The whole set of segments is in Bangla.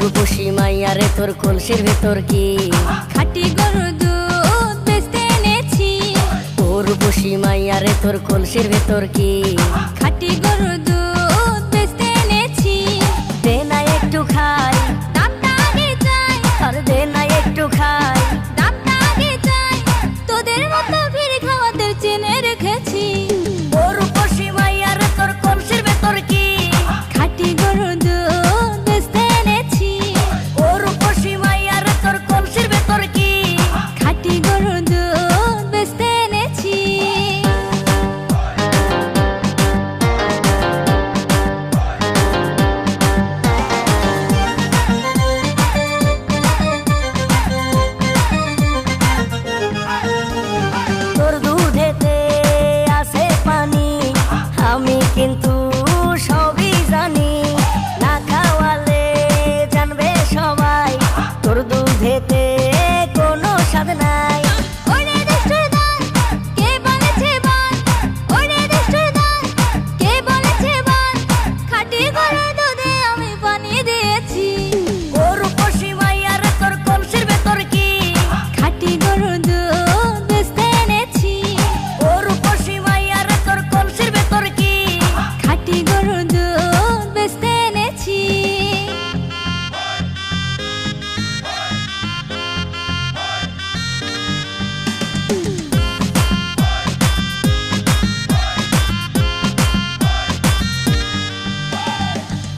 গরু পুষি মাইয়া রে তোর কলসির ভেতর কি? খাটি গরু দুধ বেচতে এনেছি। গরু পুষি মাইয়া রে তোর কলসির ভেতর কি? খাটি গরু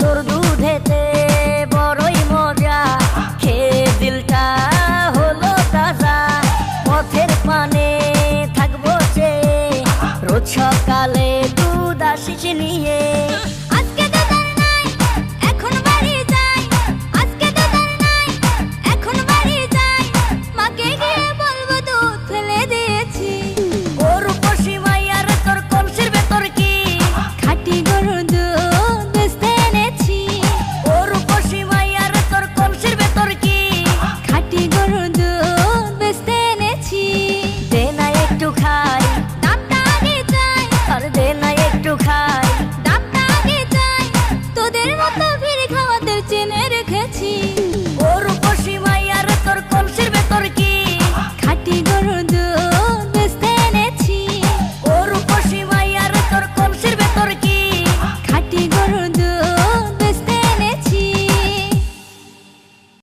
todo মতো ফিরে খাওয়াতে চেনে রেখেছি।